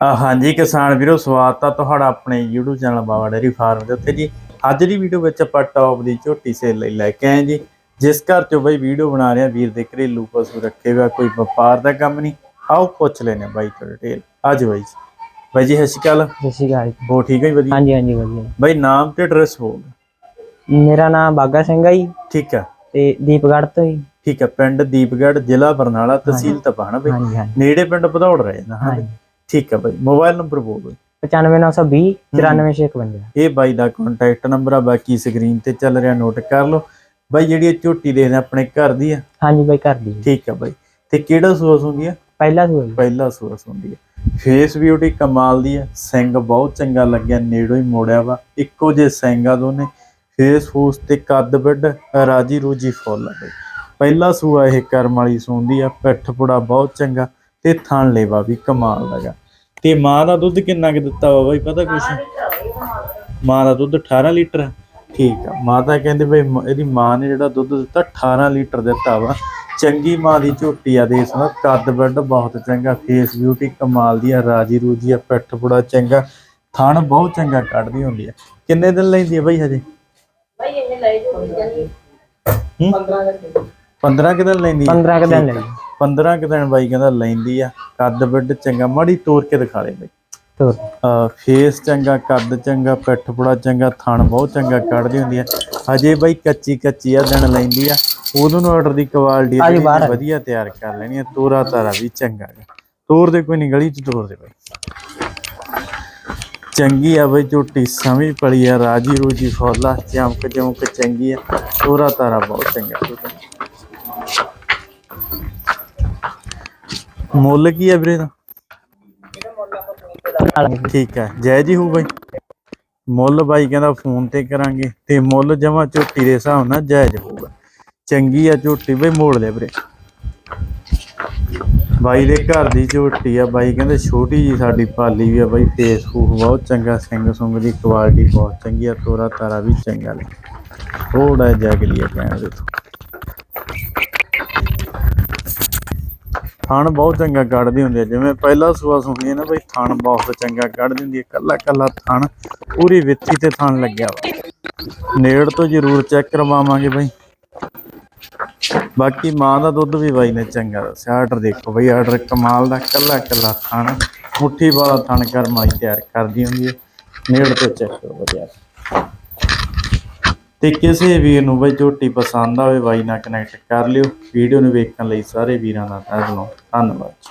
ਆ ਹਾਂਜੀ ਕਿਸਾਨ ਵੀਰੋ ਸਵਾਗਤ ਆ ਤੁਹਾਡਾ ਆਪਣੇ YouTube channel Baba dairy farm ਦੇ ਉੱਤੇ ਜੀ। ਅੱਜ ਦੀ ਵੀਡੀਓ ਵਿੱਚ ਆਪਾਂ ਟੌਪ ਦੀ ਝੋਟੀ ਸੇਲ ਲਈ ਲੈ ਕੇ ਆਏ ਜੀ। ਜਿਸ ਘਰ ਚੋਂ ਬਈ ਵੀਡੀਓ ਬਣਾ ਰਹੇ ਆ ਵੀਰ ਦੇ ਘਰੇਲੂ ਪਸ਼ੂ ਰੱਖੇ ਹੋਇਆ ਕੋਈ ਵਪਾਰ ਦਾ ਕੰਮ ਨਹੀਂ। ਆਓ ਪੁੱਛ ਲੈਨੇ ਬਾਈ ਤੋਂ ਡਿਟੇਲ ਅੱਜ ਬਾਈ ਜੀ। ਬਾਈ ਜੀ ਸਤਿ ਸ਼੍ਰੀ ਅਕਾਲ। ਸਤਿ ਸ਼੍ਰੀ ਅਕਾਲ। ਹੋ ਠੀਕ ਹੈ ਜੀ ਵਧੀਆ? ਹਾਂਜੀ ਹਾਂਜੀ ਵਧੀਆ। ਬਾਈ ਨਾਮ ਤੇ ਐਡਰੈਸ ਹੋਊਗਾ ਮੇਰਾ ਨਾਮ ਬਾਗਾ ਸਿੰਘ ਆ ਜੀ। ਠੀਕ ਹੈ ਤੇ ਦੀਪਗੜ੍ਹ ਤੋਂ ਜੀ। ਠੀਕ ਹੈ ਪਿੰਡ ਦੀਪਗੜ੍ਹ ਜ਼ਿਲ੍ਹਾ ਬਰਨਾਲਾ ਤਹਿਸੀਲ ਤਪਾਣਾ ਬਈ। ਨੇੜੇ ਪਿੰਡ ਭਦੌੜ ਰਹੇ ਨਾ ਹਾਂ ਹਾਂਜੀ। ਠੀਕ ਹੈ ਬਾਈ ਮੋਬਾਈਲ ਨੰਬਰ ਬੋਲੋ 95920 94651 ਇਹ ਬਾਈ ਦਾ ਕੰਟੈਕਟ ਨੰਬਰ ਆ ਬਾਕੀ ਸਕਰੀਨ ਤੇ ਚੱਲ ਰਿਹਾ ਨੋਟ ਕਰ ਲਓ। ਬਾਈ ਜਿਹੜੀ ਇਹ ਝੋਟੀ ਦੇਖਦੇ ਆਪਣੇ ਘਰ ਦੀ ਆ? ਹਾਂਜੀ ਬਾਈ ਕਰ ਦੀ ਠੀਕ ਆ ਬਾਈ। ਤੇ ਕਿਹੜਾ ਸੂਸ ਹੁੰਦੀ ਆ? ਪਹਿਲਾ ਸੂਆ ਪਹਿਲਾ ਸੂਸ ਹੁੰਦੀ ਆ। ਫੇਸ ਬਿਊਟੀ ਕਮਾਲ ਦੀ ਆ ਸਿੰਘ ਬਹੁਤ ਚੰਗਾ ਲੱਗਿਆ ਨੇੜੋਂ ਹੀ ਮੋੜਿਆ ਵਾ। ਇੱਕੋ ਜੇ ਸਿੰਗਾ ਦੋਨੇ। ਫੇਸ ਫੂਸ ਤੇ ਕੱਦ ਵੱਡ ਰਾਜੀ ਰੂਜੀ ਫੁੱਲ ਆ ਬਾਈ। ਪਹਿਲਾ ਸੂਆ ਇਹ ਕਰਮ ਵਾਲੀ ਸੂੰਦੀ ਆ ਪਿੱਠ ਪੁੜਾ ਬਹੁਤ ਚੰਗਾ। ਤੇ ਥਣ ਲੇਵਾ ਵੀ ਕਮਾਲ ਲਗਾ ਤੇ ਮਾਂ ਦਾ ਦੁੱਧ ਕਿੰਨਾ ਕਿ ਦਿੱਤਾ ਵਾ ਬਾਈ ਪਤਾ ਕੁਛ? ਮਾਂ ਦਾ। ਦੁੱਧ 18 ਲੀਟਰ? ਠੀਕ ਆ ਮਾਤਾ ਕਹਿੰਦੇ ਬਈ ਇਹਦੀ ਮਾਂ ਨੇ ਜਿਹੜਾ ਦੁੱਧ ਦਿੱਤਾ 18 ਲੀਟਰ ਦਿੱਤਾ ਵਾ। ਚੰਗੀ ਮਾਂ ਦੀ ਝੋਟੀ ਆ ਦੇ ਸਾ ਕੱਦ ਵੱਡ ਬਹੁਤ ਚੰਗਾ ਫੇਸ ਬਿਊਟੀ ਕਮਾਲ ਦੀ ਆ ਰਾਜੀ ਰੂਜੀ ਆ ਪਿੱਠ ਪੁੜਾ ਚੰਗਾ ਥਣ ਬਹੁਤ ਚੰਗਾ ਕੱਢਦੀ ਹੁੰਦੀ ਆ। ਕਿੰਨੇ ਦਿਨ ਲੈਂਦੀ ਆ ਬਈ ਹਜੇ? ਹੂੰ? 15 ਕਿ ਦਿਨ ਲੈਂਦੀ ਆ। 15 ਕੁ ਦਿਨ ਲੈ 15 ਕਿ ਦਿਨ ਬਾਈ ਕਹਿੰਦਾ ਲੈਂਦੀ ਆ ਕੱਦ ਵੱਡ ਚੰਗਾ ਮਾੜੀ ਤੋੜ ਕੇ ਦਿਖਾ ਦੇ ਬਈ। ਤੋਰ। ਫੇਸ ਚੰਗਾ ਕੱਦ ਚੰਗਾ ਪਿੱਠ ਪੁੜਾ ਚੰਗਾ ਥਣ ਬਹੁਤ ਚੰਗਾ ਕੱਢਦੀ ਹੁੰਦੀ ਆ। ਹਜੇ ਬਈ ਕੱਚੀ ਕੱਚੀ ਆ ਦਿਨ ਲੈਂਦੀ ਆ। ਉਦੋਂ ਨੂੰ ਆਰਡਰ ਦੀ ਕੁਆਲਿਟੀ। ਵਧੀਆ ਤਿਆਰ ਕਰ ਲੈਣੀ ਆ ਤੋਰਾ ਤਾਰਾ ਵੀ ਚੰਗਾ ਗਾ ਤੋਰ ਦੇ ਕੋਈ ਨਹੀਂ ਗਲੀ ਚ ਤੋਰ ਦੇ ਬਈ। ਚੰਗੀ ਆ ਬਈ ਝੋਟੀ ਸਮਝ ਪੜੀ ਆ ਰਾਜੀ ਰੂਜੀ ਫੋਲਾ ਚਮਕ ਚਮਕ ਚੰਗੀ ਆ। ਤੋਰਾ ਤਾਰਾ ਬਹੁਤ ਚੰਗਾ ਮੁੱਲ ਕੀ ਆ ਵੀਰੇ ਦਾ ਠੀਕ ਹੈ ਜੈ ਜੀ ਹੋ ਬਾਈ। ਮੁੱਲ ਬਾਈ ਕਹਿੰਦਾ ਫੋਨ ਤੇ ਕਰਾਂਗੇ ਤੇ ਮੁੱਲ ਜਮਾ ਝੋਟੀ ਦੇ ਹਿਸਾਬ ਨਾਲ ਜਾਇਜ਼ ਹੋਊਗਾ। ਚੰਗੀ ਆ ਝੋਟੀ ਬਈ, ਮੋੜ ਲੈ ਵੀਰੇ। ਬਾਈ ਦੇ ਘਰ ਦੀ ਝੋਟੀ ਆ ਬਾਈ, ਕਹਿੰਦੇ ਛੋਟੀ ਜੀ ਸਾਡੀ ਪਾਲੀ ਵੀ ਆ ਬਾਈ ਫੇਸ ਫੂਸ ਬਹੁਤ ਚੰਗਾ, ਸਿੰਘ ਸੁੰਗ ਦੀ ਕੁਆਲਿਟੀ ਬਹੁਤ ਚੰਗੀ ਆ, ਤੋਰਾ ਤਾਰਾ ਵੀ ਚੰਗਾ ਲੈ ਥੋੜਾ ਜਗਲੀ ਆ ਕਹਿਣ ਦੇ ਤੋਂ। ਥਣ ਬਹੁਤ ਚੰਗਾ ਕੱਢਦੀ ਹੁੰਦੀ ਹੈ ਜਿਵੇਂ ਪਹਿਲਾ ਸੂਆ ਸੁਣੀ ਹੈ ਨਾ ਬਈ ਥਣ ਬਹੁਤ ਚੰਗਾ ਕੱਢ ਦਿੰਦੀ ਹੈ ਕੱਲਾ ਕੱਲਾ ਥਣ ਪੂਰੀ ਵਿੱਥੀ ਤੇ ਥਣ ਲੱਗਿਆ ਵਾ। ਨੇੜ ਤੋਂ ਜ਼ਰੂਰ ਚੈੱਕ ਕਰਵਾਵਾਂਗੇ ਬਈ। ਬਾਕੀ ਮਾਂ ਦਾ ਦੁੱਧ ਵੀ ਬਾਈ ਨੇ ਚੰਗਾ ਦੱਸਿਆ। ਆਰਡਰ ਦੇਖੋ ਬਈ, ਆਰਡਰ ਕਮਾਲ ਦਾ ਕੱਲਾ ਕੱਲਾ ਥਣ। ਮੁੱਠੀ ਵਾਲਾ ਥਣ ਕਰਮਾਈ ਤਿਆਰ ਕਰਦੀ ਹੁੰਦੀ ਹੈ ਨੇੜ ਤੋਂ ਚੈੱਕ ਕਰੋ ਵਧੀਆ। ਤੇ ਕਿਸੇ ਵੀਰ ਨੂੰ ਬਈ ਝੋਟੀ ਪਸੰਦ ਆਵੇ ਬਾਈ ਨਾਲ ਕਨੈਕਟ ਕਰ ਲਿਓ। ਵੀਡੀਓ ਨੂੰ ਵੇਖਣ ਲਈ ਸਾਰੇ ਵੀਰਾਂ ਦਾ ਧੰਨਵਾਦ ਧੰਨਵਾਦ